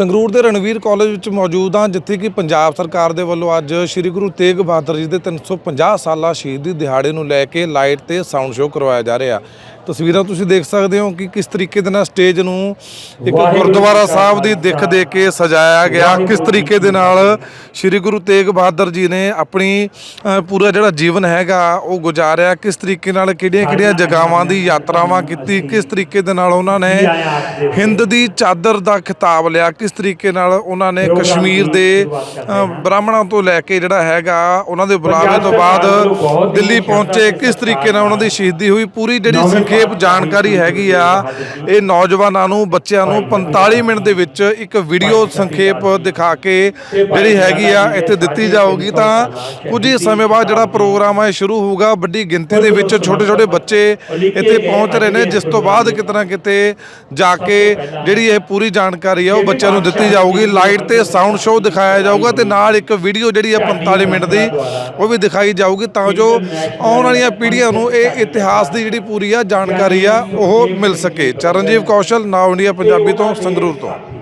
ਸੰਗਰੂਰ ਦੇ ਰਣਵੀਰ ਕਾਲਜ ਵਿੱਚ ਮੌਜੂਦ ਹਾਂ, ਜਿੱਥੇ ਕਿ ਪੰਜਾਬ ਸਰਕਾਰ ਦੇ ਵੱਲੋਂ ਅੱਜ ਸ੍ਰੀ ਗੁਰੂ ਤੇਗ ਬਹਾਦਰ ਜੀ ਦੇ 350 ਸਾਲਾ ਸ਼ਹੀਦੀ ਦਿਹਾੜੇ ਨੂੰ ਲੈ ਕੇ ਲਾਈਟ ਤੇ ਸਾਊਂਡ ਸ਼ੋਅ ਕਰਵਾਇਆ ਜਾ ਰਿਹਾ। ਤਸਵੀਰਾਂ ਤੁਸੀਂ ਦੇਖ ਸਕਦੇ ਹੋ ਕਿ ਕਿਸ ਤਰੀਕੇ ਦੇ ਨਾਲ ਸਟੇਜ ਨੂੰ ਇੱਕ ਗੁਰਦੁਆਰਾ ਸਾਹਿਬ ਦੀ ਦਿੱਖ ਦੇ ਕੇ ਸਜਾਇਆ ਗਿਆ। ਕਿਸ ਤਰੀਕੇ ਦੇ ਨਾਲ ਸ੍ਰੀ ਗੁਰੂ ਤੇਗ ਬਹਾਦਰ ਜੀ ਨੇ ਆਪਣੀ ਪੂਰਾ ਜਿਹੜਾ ਜੀਵਨ ਹੈਗਾ ਉਹ ਗੁਜ਼ਾਰਿਆ। ਕਿਸ ਤਰੀਕੇ ਨਾਲ ਕਿਹੜੀਆਂ-ਕਿਹੜੀਆਂ ਜਗ੍ਹਾਵਾਂ ਦੀ ਯਾਤਰਾਵਾਂ ਕੀਤੀ ਕਿਸ ਤਰੀਕੇ ਦੇ ਨਾਲ ਉਹਨਾਂ ਨੇ ਹਿੰਦ ਦੀ ਚਾਦਰ ਦਾ ਖਿਤਾਬ ਲਿਆ। ਕਿਸ ਤਰੀਕੇ ਨਾਲ ਉਹਨਾਂ ਨੇ ਕਸ਼ਮੀਰ ਦੇ ਬ੍ਰਾਹਮਣਾਂ ਤੋਂ ਲੈ ਕੇ ਜਿਹੜਾ ਹੈਗਾ ਉਹਨਾਂ ਦੇ ਬੁਲਾਵੇ ਤੋਂ ਬਾਅਦ ਦਿੱਲੀ ਪਹੁੰਚੇ। ਕਿਸ ਤਰੀਕੇ ਨਾਲ ਉਹਨਾਂ ਦੀ ਸ਼ਹੀਦੀ ਹੋਈ? ਪੂਰੀ ਜਿਹੜੀ ਸੰਖੇਪ ਜਾਣਕਾਰੀ ਹੈਗੀ ਆ, ਇਹ ਨੌਜਵਾਨਾਂ ਨੂੰ, ਬੱਚਿਆਂ ਨੂੰ 45 ਮਿੰਟ ਦੇ ਵਿੱਚ ਇੱਕ ਵੀਡੀਓ ਸੰਖੇਪ ਦਿਖਾ ਕੇ ਜਿਹੜੀ ਹੈਗੀ ਆ, ਇੱਥੇ ਦਿੱਤੀ ਜਾਊਗੀ। ਤਾਂ ਕੁਝ ਹੀ ਸਮੇਂ ਬਾਅਦ ਜਿਹੜਾ ਪ੍ਰੋਗਰਾਮ ਹੈ ਸ਼ੁਰੂ ਹੋਊਗਾ। ਵੱਡੀ ਗਿਣਤੀ ਦੇ ਵਿੱਚ ਛੋਟੇ ਛੋਟੇ ਬੱਚੇ ਇੱਥੇ ਪਹੁੰਚ ਰਹੇ ਨੇ, ਜਿਸ ਤੋਂ ਬਾਅਦ ਕਿਤੇ ਨਾ ਕਿਤੇ ਜਾ ਕੇ ਜਿਹੜੀ ਇਹ ਪੂਰੀ ਜਾਣਕਾਰੀ ਆ, ਉਹ ਬੱਚਿਆਂ ਨੂੰ ਦਿੱਤੀ ਜਾਊਗੀ। ਲਾਈਟ ਤੇ ਸਾਊਂਡ ਸ਼ੋਅ ਦਿਖਾਇਆ ਜਾਊਗਾ ਤੇ ਨਾਲ ਇੱਕ ਵੀਡੀਓ ਜਿਹੜੀ ਆ 45 ਮਿੰਟ ਦੀ, ਉਹ ਵੀ ਦਿਖਾਈ ਜਾਊਗੀ। ਤਾਂ ਜੋ ਆਉਣ ਵਾਲੀਆਂ ਪੀੜ੍ਹੀਆਂ ਨੂੰ ਇਹ ਇਤਿਹਾਸ ਦੀ ਜਿਹੜੀ ਪੂਰੀ ਆ ਜਾਣਕਾਰੀ ਆ ਉਹ ਮਿਲ ਸਕੇ। ਚਰਨਜੀਵ ਕੌਸ਼ਲ ਨਾਉ ਇੰਡੀਆ ਪੰਜਾਬੀ ਤੋਂ ਸੰਗਰੂਰ ਤੋਂ।